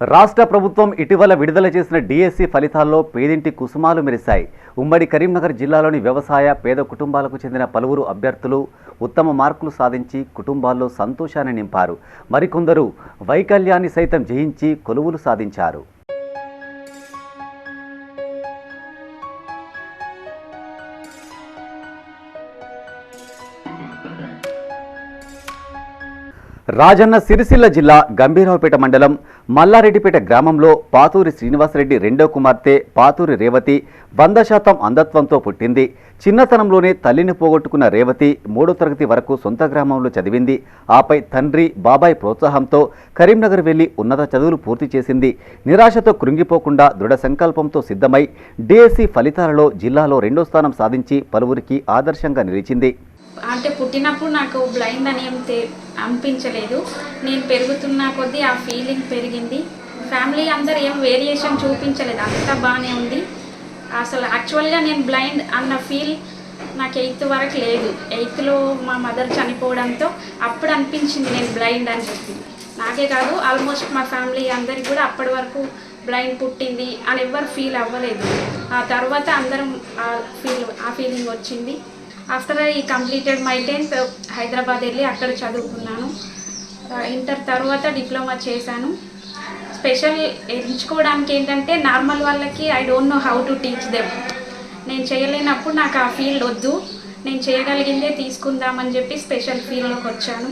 రాష్ట్ర ప్రభుత్వం ఇటీవల విడుదల చేసిన డిఎస్సి ఫలితాల్లో పేదింటి కుసుమాలు మెరిశాయి. ఉమ్మడి కరీంనగర్ జిల్లాలోని వ్యవసాయ పేద కుటుంబాలకు చెందిన పలువురు అభ్యర్థులు ఉత్తమ మార్కులు సాధించి కుటుంబాల్లో సంతోషాన్ని నింపారు. మరికొందరు వైకల్యాన్ని సైతం జయించి కొలువులు సాధించారు. రాజన్న సిరిసిల్ల జిల్లా గంభీరావుపేట మండలం మల్లారెడ్డిపేట గ్రామంలో పాతూరి శ్రీనివాసరెడ్డి రెండో కుమార్తె పాతూరి రేవతి వంద శాతం అంధత్వంతో పుట్టింది. చిన్నతనంలోనే తల్లిని పోగొట్టుకున్న రేవతి మూడో తరగతి వరకు సొంత గ్రామంలో చదివింది. ఆపై తండ్రి బాబాయ్ ప్రోత్సాహంతో కరీంనగర్ వెళ్ళి ఉన్నత చదువులు పూర్తి చేసింది. నిరాశతో కృంగిపోకుండా దృఢ సంకల్పంతో సిద్ధమై డిఎస్సి ఫలితాలలో జిల్లాలో రెండో స్థానం సాధించి పలువురికి ఆదర్శంగా నిలిచింది. అంటే పుట్టినప్పుడు నాకు బ్లైండ్ అని ఏం తె అనిపించలేదు. నేను పెరుగుతున్న కొద్దీ ఆ ఫీలింగ్ పెరిగింది. ఫ్యామిలీ అందరు ఏం వేరియేషన్ చూపించలేదు. అంతా బాగానే ఉంది. అసలు యాక్చువల్గా నేను బ్లైండ్ అన్న ఫీల్ నాకు ఎయిత్ వరకు లేదు. ఎయిత్లో మా మదర్ చనిపోవడంతో అప్పుడు అనిపించింది నేను బ్లైండ్ అని చెప్పి. నాకే కాదు ఆల్మోస్ట్ మా ఫ్యామిలీ అందరికి కూడా అప్పటి వరకు బ్లైండ్ పుట్టింది అని ఎవ్వరు ఫీల్ అవ్వలేదు. ఆ తర్వాత అందరం ఆ ఫీల్ ఆ ఫీలింగ్ వచ్చింది. After I completed my tenth Hyderabad వెళ్ళి అక్కడ చదువుకున్నాను. ఇంటర్ తర్వాత డిప్లొమా చేశాను. స్పెషల్ ఎంచుకోవడానికి ఏంటంటే నార్మల్ వాళ్ళకి I don't know how to teach them నేను చేయలేనప్పుడు నాకు ఆ ఫీల్డ్ వద్దు. నేను చేయగలిగిందే తీసుకుందామని చెప్పి స్పెషల్ ఫీల్డ్లోకి వచ్చాను.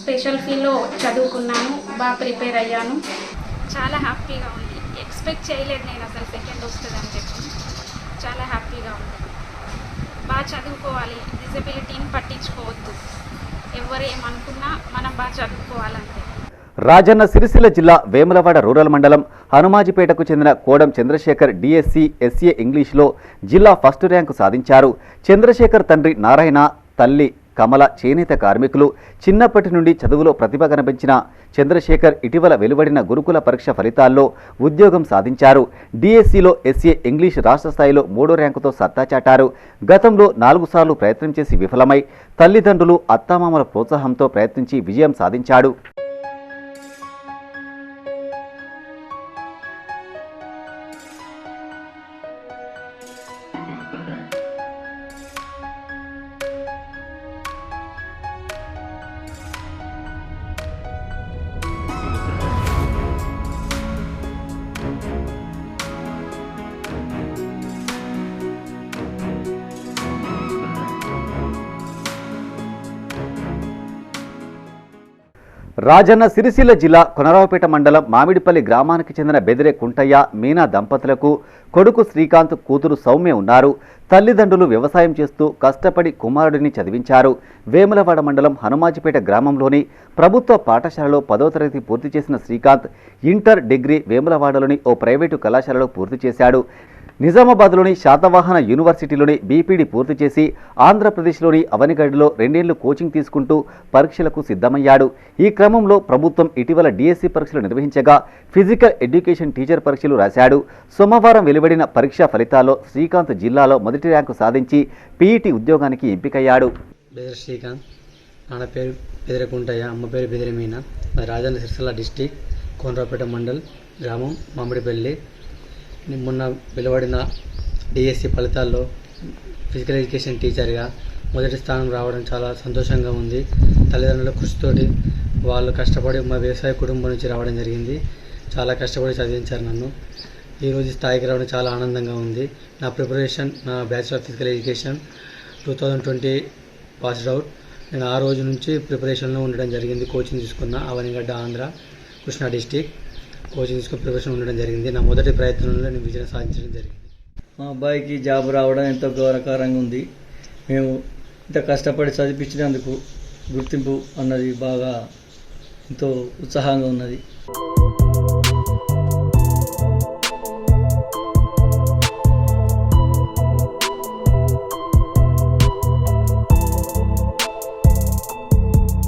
స్పెషల్ ఫీల్డ్లో చదువుకున్నాను. బాగా ప్రిపేర్ అయ్యాను. చాలా హ్యాపీగా ఉంది. ఎక్స్పెక్ట్ చేయలేదు నేను అసలు సెకండ్ వస్తుందని చెప్పి. చాలా హ్యాపీగా ఉంది. బాగా చదువుకోవాలి. డిజబిలిటీని పట్టించుకోవద్దు. ఎవరు ఏమనుకున్నా మనం బాగా చదువుకోవాలంతే. రాజన్న సిరిసిల్ల జిల్లా వేములవాడ రూరల్ మండలం హనుమాజిపేటకు చెందిన కోడం చంద్రశేఖర్ డిఎస్సి ఎస్ఏ ఇంగ్లీష్లో జిల్లా ఫస్ట్ ర్యాంకు సాధించారు. చంద్రశేఖర్ తండ్రి నారాయణ తల్లి కమల చేనేత కార్మికులు చిన్నప్పటి నుండి చదువులో ప్రతిభ కనిపించిన చంద్రశేఖర్ ఇటీవల వెలువడిన గురుకుల పరీక్ష ఫలితాల్లో ఉద్యోగం సాధించారు. డిఎస్సిలో ఎస్ఏ ఇంగ్లీష్ రాష్ట్ర స్థాయిలో మూడో ర్యాంకుతో సత్తా చాటారు. గతంలో నాలుగు సార్లు ప్రయత్నం చేసి విఫలమై తల్లిదండ్రులు అత్తామామల ప్రోత్సాహంతో ప్రయత్నించి విజయం సాధించాడు. రాజన్న సిరిసిల్ల జిల్లా కొనరావుపేట మండలం మామిడిపల్లి గ్రామానికి చెందిన బెదిరే కుంటయ్య మీనా దంపతులకు కొడుకు శ్రీకాంత్ కూతురు సౌమ్య ఉన్నారు. తల్లిదండ్రులు వ్యవసాయం చేస్తూ కష్టపడి కుమారుడిని చదివించారు. వేములవాడ మండలం హనుమాజిపేట గ్రామంలోని ప్రభుత్వ పాఠశాలలో పదో తరగతి పూర్తి చేసిన శ్రీకాంత్ ఇంటర్ డిగ్రీ వేములవాడలోని ఓ ప్రైవేటు కళాశాలలో పూర్తి చేశాడు. నిజామాబాద్లోని శాతవాహన యూనివర్సిటీలోని బీపీడీ పూర్తి చేసి ఆంధ్రప్రదేశ్లోని అవనిగడ్డలో రెండేళ్ళు కోచింగ్ తీసుకుంటూ పరీక్షలకు సిద్ధమయ్యాడు. ఈ క్రమంలో ప్రభుత్వం ఇటీవల డిఎస్సీ పరీక్షలు నిర్వహించగా ఫిజికల్ ఎడ్యుకేషన్ టీచర్ పరీక్షలు రాశాడు. సోమవారం వెలువడిన పరీక్షా ఫలితాల్లో శ్రీకాంత్ జిల్లాలో మొదటి ర్యాంకు సాధించి పీఈటీ ఉద్యోగానికి ఎంపికయ్యాడు. శ్రీకాంత్ నాన్న పేరు బెదిరకుంటయ్య అమ్మ పేరు బెదిర రాజన్న సిరిసిల్ల డిస్టిక్ కోనరాపేట మండల్ గ్రామం మామిడిపల్లి మొన్న వెలువడిన డిఎస్సి ఫలితాల్లో ఫిజికల్ ఎడ్యుకేషన్ టీచర్గా మొదటి స్థానం రావడం చాలా సంతోషంగా ఉంది. తల్లిదండ్రుల కృషితోటి వాళ్ళు కష్టపడి మా వ్యవసాయ కుటుంబం నుంచి రావడం జరిగింది. చాలా కష్టపడి చదివించారు నన్ను. ఈరోజు స్థాయికి రావడం చాలా ఆనందంగా ఉంది. నా ప్రిపరేషన్ నా bachelor of physical education two thousand twenty passed out నేను ఆ రోజు నుంచి ప్రిపరేషన్లో ఉండడం జరిగింది. కోచింగ్ తీసుకున్న అవనిగడ్డ ఆంధ్ర కృష్ణా డిస్టిక్ కోచింగ్ తీసుకుని ప్రిపరేషన్ ఉండడం జరిగింది. నా మొదటి ప్రయత్నంలో నేను విజయం సాధించడం జరిగింది. మా అబ్బాయికి జాబ్ రావడం ఎంతో గౌరవకరంగా ఉంది. మేము ఇంత కష్టపడి చదివించినందుకు గుర్తింపు అన్నది బాగా ఎంతో ఉత్సాహంగా ఉన్నది.